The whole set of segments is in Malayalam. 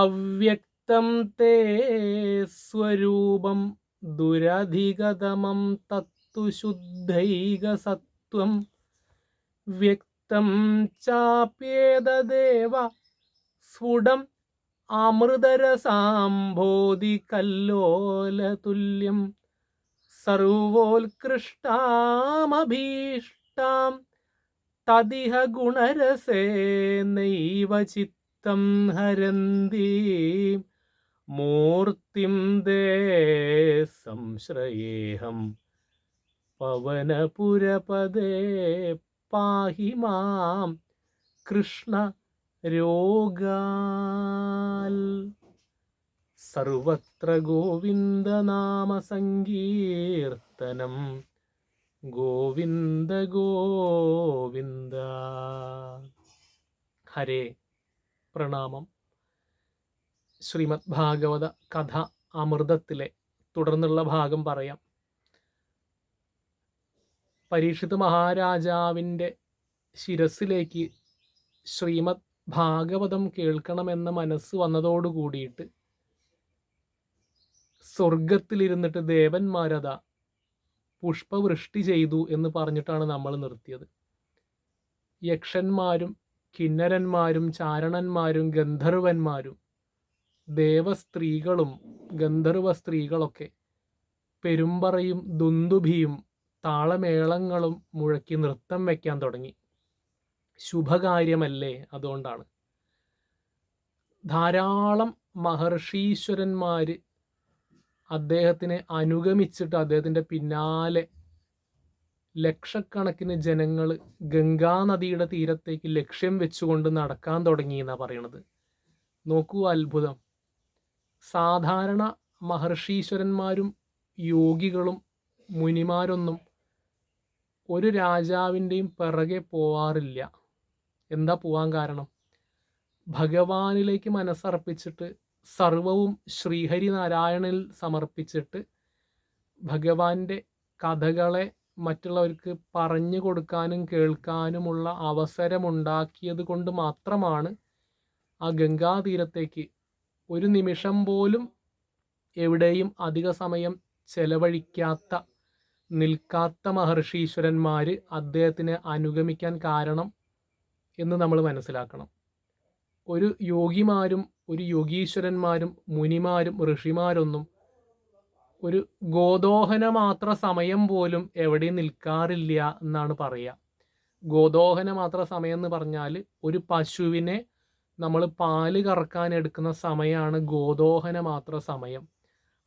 അവ്യക്തം തേ സ്വരൂപം ദുരധിഗതമം തത്തു ശുദ്ധൈകസത്വം. വ്യക്തം ചാപ്യേതദേവ സ്ഫുടം അമൃതരസാംബോധി കല്ലോലതുല്യം സർവോത്കൃഷ്ടാമഭീഷ്ടാം. തദിഹ ഗുണരസേ നൈവ ചിത്തം ഹരന്തി മൂർത്തിം ദേ സംശ്രയേഹം. പവനപുരപദേ പാഹി മാം കൃഷ്ണ സർവത്ര ഗോവിന്ദനാമസങ്കീർത്തനം ഗോവിന്ദ ഗോവിന്ദ. ഹരേ. പ്രണാമം. ശ്രീമദ് ഭാഗവത കഥ അമൃതത്തിലെ തുടർന്നുള്ള ഭാഗം പറയാം. പരീക്ഷിത് മഹാരാജാവിന്റെ ശിരസിലേക്ക് ശ്രീമദ് ഭാഗവതം കേൾക്കണമെന്ന മനസ്സ് വന്നതോടു കൂടിയിട്ട് സ്വർഗത്തിലിരുന്നിട്ട് ദേവന്മാരത പുഷ്പവൃഷ്ടി ചെയ്തു എന്ന് പറഞ്ഞിട്ടാണ് നമ്മൾ നിർത്തിയത്. യക്ഷന്മാരും കിന്നരന്മാരും ചാരണന്മാരും ഗന്ധർവന്മാരും ദേവസ്ത്രീകളും ഗന്ധർവ സ്ത്രീകളൊക്കെ പെരുമ്പറയും ദുന്ദുഭിയും താളമേളങ്ങളും മുഴക്കി നൃത്തം വയ്ക്കാൻ തുടങ്ങി. ശുഭകാര്യമല്ലേ അതുകൊണ്ടാണ്. ധാരാളം മഹർഷീശ്വരന്മാർ അദ്ദേഹത്തിനെ അനുഗമിച്ചിട്ട് അദ്ദേഹത്തിന്റെ പിന്നാലെ ലക്ഷക്കണക്കിന് ജനങ്ങൾ ഗംഗാനദിയുടെ തീരത്തേക്ക് ലക്ഷ്യം വെച്ചുകൊണ്ട് നടക്കാൻ തുടങ്ങി എന്നാണ് പറയണത്. നോക്കൂ അത്ഭുതം. സാധാരണ മഹർഷീശ്വരന്മാരും യോഗികളും മുനിമാരൊന്നും ഒരു രാജാവിന്റെയും പിറകെ പോവാറില്ല. എന്താ പോവാൻ കാരണം? ഭഗവാനിലേക്ക് മനസ്സർപ്പിച്ചിട്ട് സർവവും ശ്രീഹരി നാരായണനിൽ സമർപ്പിച്ചിട്ട് ഭഗവാന്റെ കഥകളെ മറ്റുള്ളവർക്ക് പറഞ്ഞു കൊടുക്കാനും കേൾക്കാനുമുള്ള അവസരമുണ്ടാക്കിയത് കൊണ്ട് മാത്രമാണ് ആ ഗംഗാതീരത്തേക്ക് ഒരു നിമിഷം പോലും എവിടെയും അധിക സമയം ചെലവഴിക്കാത്ത നിൽക്കാത്ത മഹർഷീശ്വരന്മാർ അദ്ദേഹത്തിനെ അനുഗമിക്കാൻ കാരണം എന്ന് നമ്മൾ മനസ്സിലാക്കണം. ഒരു യോഗിമാരും ഒരു യോഗീശ്വരന്മാരും മുനിമാരും ഋഷിമാരൊന്നും ഒരു ഗോദോഹന മാത്ര സമയം പോലും എവിടെയും നിൽക്കാറില്ല എന്നാണ് പറയുക ഗോദോഹന മാത്ര സമയം എന്ന് പറഞ്ഞാൽ ഒരു പശുവിനെ നമ്മൾ പാൽ കറക്കാൻ എടുക്കുന്ന സമയമാണ് ഗോദോഹന മാത്ര സമയം.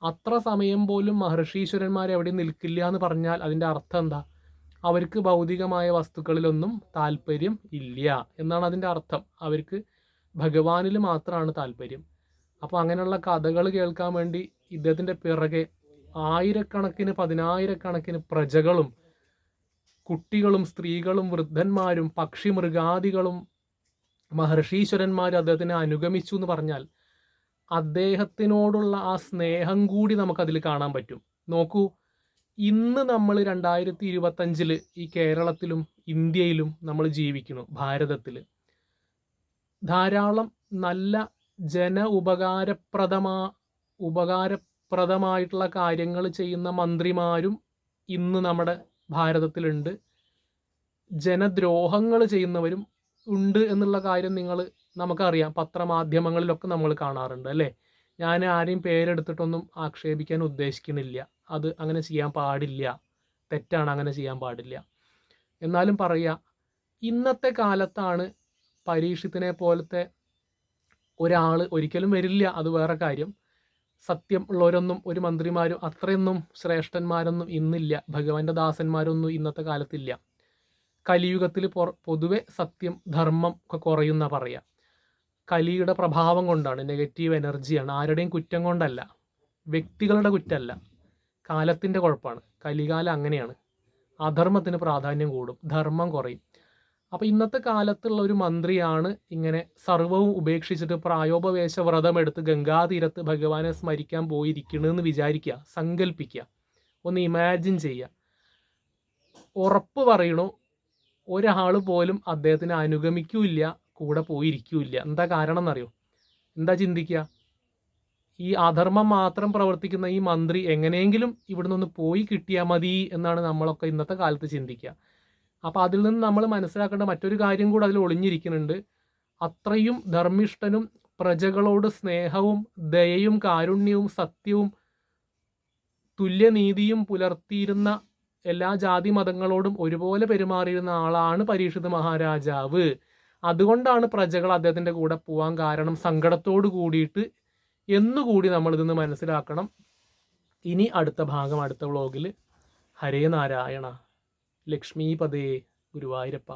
അത്ര സമയം പോലും മഹർഷീശ്വരന്മാർ എവിടെ നിൽക്കില്ല എന്ന് പറഞ്ഞാൽ അതിന്റെ അർത്ഥം എന്താ? അവർക്ക് ഭൗതികമായ വസ്തുക്കളിലൊന്നും താല്പര്യം ഇല്ല എന്നാണ് അതിന്റെ അർത്ഥം. അവർക്ക് ഭഗവാനിൽ മാത്രമാണ് താല്പര്യം. അപ്പോൾ അങ്ങനെയുള്ള കഥകൾ കേൾക്കാൻ വേണ്ടി ഇദ്ദേഹത്തിന്റെ പിറകെ ആയിരക്കണക്കിന് പതിനായിരക്കണക്കിന് പ്രജകളും കുട്ടികളും സ്ത്രീകളും വൃദ്ധന്മാരും പക്ഷി മൃഗാദികളും മഹർഷീശ്വരന്മാരും അദ്ദേഹത്തിനെ അനുഗമിച്ചു എന്ന് പറഞ്ഞാൽ അദ്ദേഹത്തിനോടുള്ള ആ സ്നേഹം കൂടി നമുക്കതിൽ കാണാൻ പറ്റും. നോക്കൂ ഇന്ന് നമ്മൾ രണ്ടായിരത്തി ഇരുപത്തഞ്ചിൽ ഈ കേരളത്തിലും ഇന്ത്യയിലും നമ്മൾ ജീവിക്കുന്നു ഭാരതത്തിൽ ധാരാളം നല്ല ജന ഉപകാരപ്രദമാ ഉപകാരപ്രദമായിട്ടുള്ള കാര്യങ്ങൾ ചെയ്യുന്ന മന്ത്രിമാരും ഇന്ന് നമ്മുടെ ഭാരതത്തിലുണ്ട്. ജനദ്രോഹങ്ങൾ ചെയ്യുന്നവരും ഉണ്ട് എന്നുള്ള കാര്യം നിങ്ങൾ നമുക്കറിയാം. പത്രമാധ്യമങ്ങളിലൊക്കെ നമ്മൾ കാണാറുണ്ട് അല്ലേ? ഞാൻ ആരെയും പേരെടുത്തിട്ടൊന്നും ആക്ഷേപിക്കാൻ ഉദ്ദേശിക്കുന്നില്ല. അത് അങ്ങനെ ചെയ്യാൻ പാടില്ല. തെറ്റാണ് അങ്ങനെ ചെയ്യാൻ പാടില്ല. എന്നാലും പറയുക ഇന്നത്തെ കാലത്താണ് പരീക്ഷത്തിനെ പോലത്തെ ഒരാൾ ഒരിക്കലും വരില്ല. അത് വേറെ കാര്യം. സത്യം ഉള്ളവരൊന്നും ഒരു മന്ത്രിമാരും അത്രയൊന്നും ശ്രേഷ്ഠന്മാരൊന്നും ഇന്നില്ല. ഭഗവാന്റെ ദാസന്മാരൊന്നും ഇന്നത്തെ കാലത്തില്ല. കലിയുഗത്തിൽ പൊതുവെ സത്യം ധർമ്മം ഒക്കെ കുറയുന്ന പറയാം. കലിയുടെ പ്രഭാവം കൊണ്ടാണ് നെഗറ്റീവ് എനർജിയാണ് ആരുടെയും കുറ്റം കൊണ്ടല്ല. വ്യക്തികളുടെ കുറ്റമല്ല കാലത്തിന്റെ കുഴപ്പമാണ് കലികാലം അങ്ങനെയാണ്. അധർമ്മത്തിന് പ്രാധാന്യം കൂടും. ധർമ്മം കുറയും. അപ്പോൾ ഇന്നത്തെ കാലത്തുള്ള ഒരു മന്ത്രിയാണ് ഇങ്ങനെ സർവവും ഉപേക്ഷിച്ചിട്ട് പ്രായോപവേശ വ്രതമെടുത്ത് ഗംഗാതീരത്ത് ഭഗവാനെ സ്മരിക്കാൻ പോയിരിക്കണമെന്ന് വിചാരിക്കുക സങ്കല്പിക്കുക ഒന്ന് ഇമാജിൻ ചെയ്യുക ഉറപ്പ് പറയണു ഒരാൾ പോലും അദ്ദേഹത്തിനെ അനുഗമിക്കൂല്ല കൂടെ പോയിരിക്കൂല്ല. എന്താ കാരണം എന്നറിയോ എന്താ ചിന്തിക്കുക ഈ അധർമ്മം മാത്രം പ്രവർത്തിക്കുന്ന ഈ മന്ത്രി എങ്ങനെയെങ്കിലും ഇവിടുന്ന് ഒന്ന് പോയി കിട്ടിയാൽ മതി എന്നാണ് നമ്മളൊക്കെ ഇന്നത്തെ കാലത്ത് ചിന്തിക്കുക അപ്പോൾ അതിൽ നിന്ന് നമ്മൾ മനസ്സിലാക്കേണ്ട മറ്റൊരു കാര്യം കൂടെ അതിൽ ഒളിഞ്ഞിരിക്കുന്നുണ്ട്. അത്രയും ധർമ്മിഷ്ഠനും പ്രജകളോട് സ്നേഹവും ദയയും കാരുണ്യവും സത്യവും തുല്യനീതിയും പുലർത്തിയിരുന്ന എല്ലാ ജാതി മതങ്ങളോടും ഒരുപോലെ പെരുമാറിയിരുന്ന ആളാണ് പരീക്ഷിത് മഹാരാജാവ്. അതുകൊണ്ടാണ് പ്രജകൾ അദ്ദേഹത്തിന്റെ കൂടെ പോവാൻ കാരണം സങ്കടത്തോട് കൂടിയിട്ട് എന്നുകൂടി നമ്മളിതൊന്ന് മനസ്സിലാക്കണം. ഇനി അടുത്ത ഭാഗം അടുത്ത വ്ളോഗിൽ ഹരേ നാരായണ. ലക്ഷ്മീപതേ ഗുരുവായൂരപ്പ.